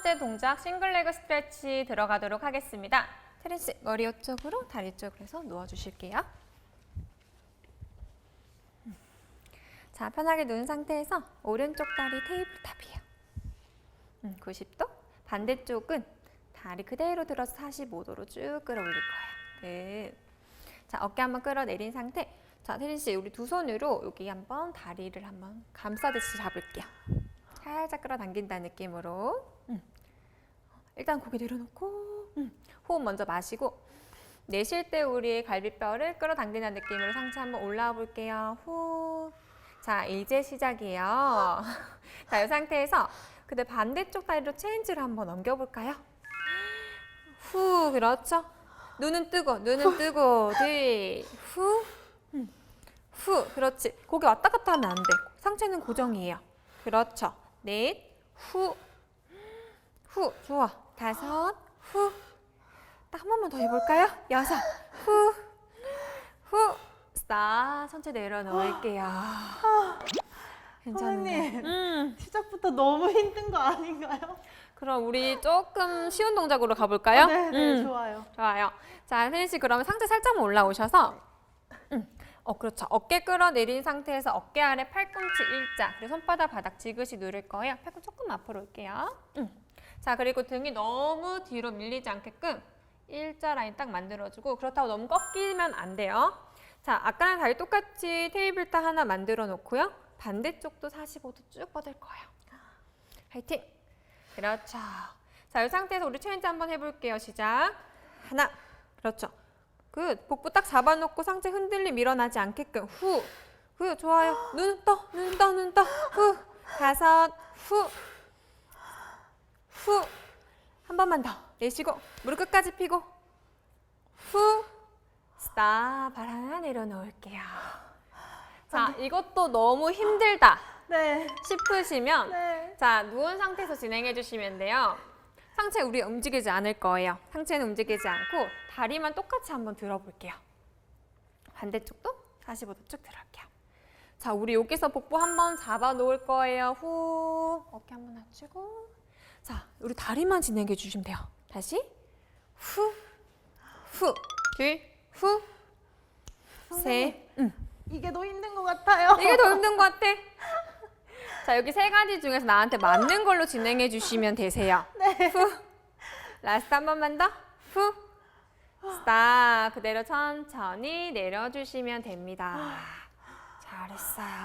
번째 동작 싱글레그 스트레치 들어가도록 하겠습니다. 태린 씨 머리 이쪽으로 다리 쪽으로 해서 누워 주실게요. 음. 자, 편하게 누운 상태에서 오른쪽 다리 테이블 탑이에요. 음, 90도. 반대쪽은 다리 그대로 들어서 45도로 쭉 끌어올릴 거예요. 끝. 자, 어깨 한번 끌어내린 상태. 자, 태린 씨, 우리 두 손으로 여기 한번 다리를 한번 감싸듯이 잡을게요. 살짝 끌어당긴다는 느낌으로. 음. 일단 고개 내려놓고 음. 호흡 먼저 마시고 내쉴 때 우리 갈비뼈를 끌어당기는 느낌으로 상체 한번 올라와 볼게요. 후. 자, 이제 시작이에요. 자, 이 상태에서 근데 반대쪽 다리로 체인지를 한번 넘겨볼까요? 후, 그렇죠. 눈은 뜨고, 눈은 뜨고, 둘, 후, 음, 후, 그렇지. 고개 왔다 갔다 하면 안 돼. 상체는 고정이에요. 그렇죠. 넷, 후, 후, 좋아. 다섯, 후. 딱 한 번만 더 해볼까요? 여섯, 후, 후. 스탑. 천천히 내려놓을게요. 괜찮은데. 선생님. 음. 시작부터 너무 힘든 거 아닌가요? 그럼 우리 조금 쉬운 동작으로 가볼까요? 네, 네, 음. 좋아요. 좋아요. 자, 혜린 씨 그러면 상체 살짝만 올라오셔서 음. 어, 그렇죠. 어깨 끌어내린 상태에서 어깨 아래 팔꿈치 일자, 그리고 손바닥 바닥 지그시 누를 거예요. 팔꿈치 조금 앞으로 올게요. 음. 자, 그리고 등이 너무 뒤로 밀리지 않게끔 일자 라인 딱 만들어주고 그렇다고 너무 꺾이면 안 돼요. 자, 아까랑 다리 똑같이 테이블 딱 하나 만들어 놓고요. 반대쪽도 45도 쭉 뻗을 거예요. 화이팅! 그렇죠. 자, 이 상태에서 우리 체인지 한번 해볼게요. 시작. 하나. 그렇죠. 굿. 복부 딱 잡아놓고 상체 흔들림 일어나지 않게끔 후. 후. 좋아요. 눈 떠. 눈 떠. 눈 떠. 후. 다섯. 후. 후. 한 번만 더. 내쉬고 무릎 끝까지 펴고 후. 스탑. 발 하나 내려놓을게요. 자, 이것도 너무 힘들다 네. 싶으시면 네. 자, 누운 상태에서 진행해 주시면 돼요. 상체 우리 움직이지 않을 거예요. 상체는 움직이지 않고 다리만 똑같이 한번 들어볼게요. 반대쪽도 45도 쭉 들어올게요. 자, 우리 여기서 복부 한번 잡아 놓을 거예요. 후, 어깨 한번 낮추고. 자, 우리 다리만 진행해 주시면 돼요. 다시 후, 후, 둘, 후, 셋. 응. 이게 더 힘든 것 같아요. 이게 더 힘든 것 같아. 자, 여기 세 가지 중에서 나한테 맞는 걸로 진행해 주시면 되세요. 후. 라스트 한 번만 더. 후. 스탑. 그대로 천천히 내려주시면 됩니다. 잘했어요.